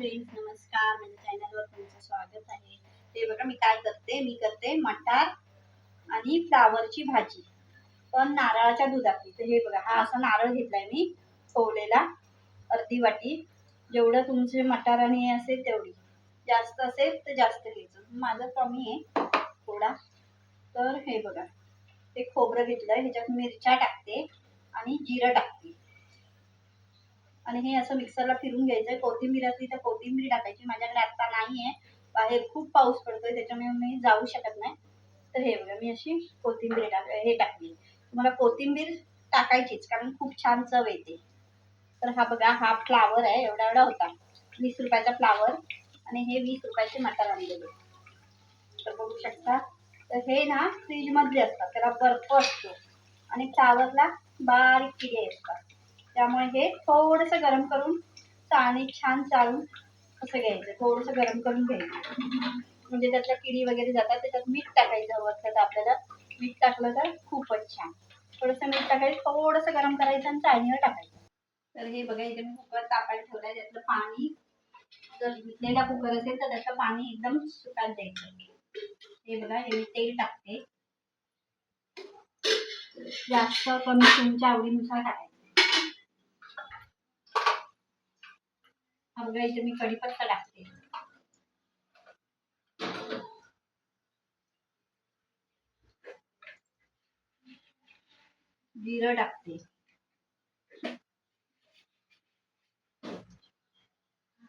Friends नमस्कार. माझ्या चॅनलवर तुमचं स्वागत आहे. ते बघा मी काय करते? मी करते मटार आणि फ्लावरची भाजी. पण नारळाच्या दुधातली. तर हे बघा हा असा नारळ घेतलाय मी फोवलेला अर्धी वाटी. जेवढं तुमचे मटार आणि हे असेल तेवढी. जास्त असेल तर जास्त घ्यायचं. माझं कमी आहे थोडा. तर हे बघा ते खोबरं घेतलंय. ह्याच्यात मिरच्या टाकते आणि जिरं टाकते. आणि हे असं मिक्सरला फिरून घ्यायचं कोथिंबीर असली तर कोथिंबीर टाकायची. माझ्याकडे आत्ता नाही आहे बाहेर खूप पाऊस पडतोय त्याच्यामुळे मी जाऊ शकत नाही. तर हे बघा मी अशी कोथिंबीर टाक हे टाकली. तुम्हाला कोथिंबीर टाकायचीच कारण खूप छान चव येते. तर हा बघा हा फ्लावर आहे. एवढा एवढा होता. वीस रुपयाचा फ्लावर आणि हे वीस रुपयाचे मटार आणलेले तर बघू शकता. तर हे ना फ्रीजमधले असतात. त्याला बर्फ असतो आणि फ्लावरला बारीक किडे असतात. त्यामुळे हे थोडंसं गरम करून चाळणी छान चाळून असं घ्यायचं थोडंसं गरम करून घ्यायचं. म्हणजे त्यातल्या किडी वगैरे जातात त्याच्यात मीठ टाकायचं हवं असतं तर आपल्याला मीठ टाकलं तर खूपच छान. थोडंसं मीठ टाकायचं थोडंसं गरम करायचं आणि चाळणीवर टाकायचं. तर हे बघा इथे मी कुकर तापायला ठेवलाय. त्यातलं पाणी जर धुतलेला कुकर असेल तर त्याचं पाणी एकदम सुकात द्यायचं. हे बघा हे मी तेल टाकते. जास्त कमी तुमच्या आवडीनुसार टाकायचं. हा इथे मी कढीपत्ता टाकते. जिरं टाकते.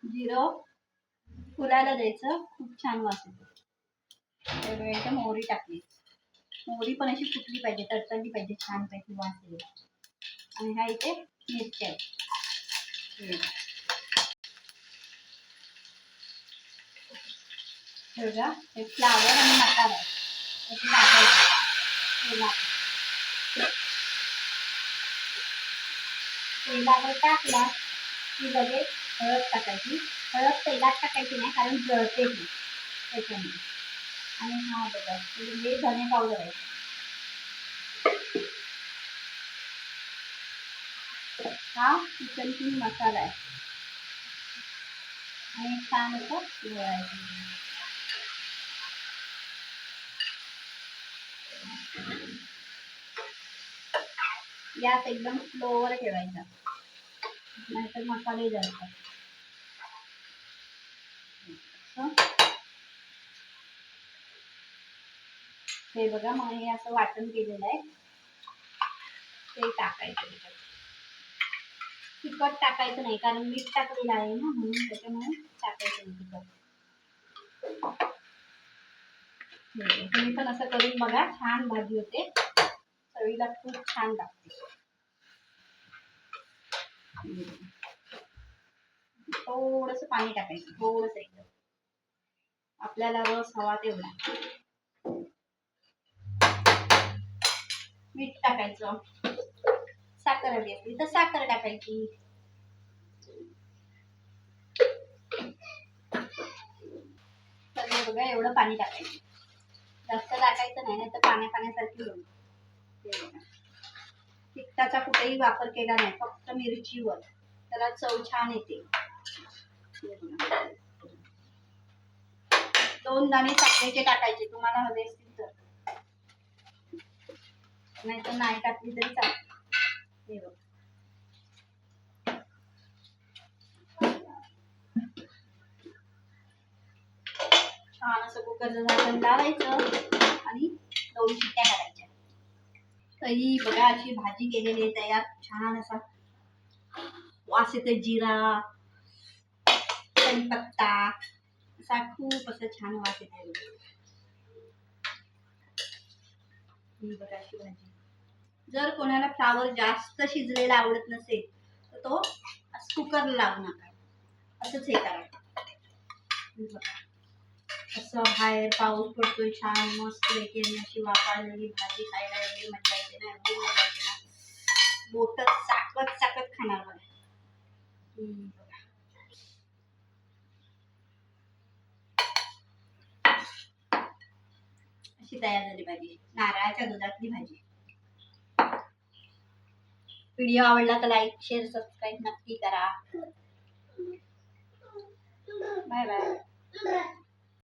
जिरं फुलायला द्यायचं खूप छान वास येतो. त्यामुळे इथे मोहरी टाकली. मोहरी पण अशी फुटली पाहिजे तडतडली पाहिजे छान पैकी वास येईल. आणि ह्या इथे मिरच्या हे. हे बघा हे फ्लावर आणि मटार आहे. त्याची टाकायचं हे टाक. तेलावर टाकला की लगेच हळद टाकायची. हळद तेलात टाकायची नाही कारण जळते ती त्याच्यामुळे. आणि हा बघा हे धने पावडर आहे. हा चिकन किंग मसाला आहे. आणि छान असं गॅस एकदम स्लोवर ठेवायचा. नाहीतर मसाले जळतात हे बघा मग हे असं वाटण केलेलं आहे. ते टाकायचं. तिखट टाकायचं नाही कारण मीठ टाकलेलं आहे ना म्हणून त्याच्यामुळे टाकायचं नाही तिखट हे बघा, तुम्ही पण असं करून बघा छान भाजी होते. चवीला खूप छान लागते. थोडस पाणी टाकायचं थोडस एकदम. आपल्याला रस हवा तेवढा. मीठ टाकायचं. साखर हवी असली तर साखर टाकायची. तर बघा एवढं पाणी टाकायचं. जास्त टाकायचं नाही तर पाण्या पाण्यासारखी होईल. तिखटाचा कुठेही वापर केला नाही फक्त मिरचीवर. त्याला चव छान येते. दोन दाणे साखरेचे टाकायचे तुम्हाला हवे असतील तर. नाही तर नाही टाकली तरी चालेल. हे बघ छान असं कुकरचं झाकण लावायचं आणि दोन शिट्ट्या करायच्या. तरी बघा अशी भाजी केलेली आहे तयार. छान असा वास येतं जिरा कढीपत्ता असा खूप असं छान वास येतो ही बघा अशी भाजी. जर कोणाला फ्लावर जास्त शिजलेला आवडत नसेल तर तो कुकर लावू नका. असंच हे करा. असं बाहेर पाऊस पडतोय छान मस्त पैकी आणि अशी वापरलेली भाजी खायला एवढी मजा येते ना एवढी मजा येते ना. बोट चाकत चाकत खाणार मला अशी तयार झाली भाजी. नारळाच्या दुधातली भाजी. व्हिडिओ आवडला तर लाईक शेअर सबस्क्राईब नक्की करा. Bye bye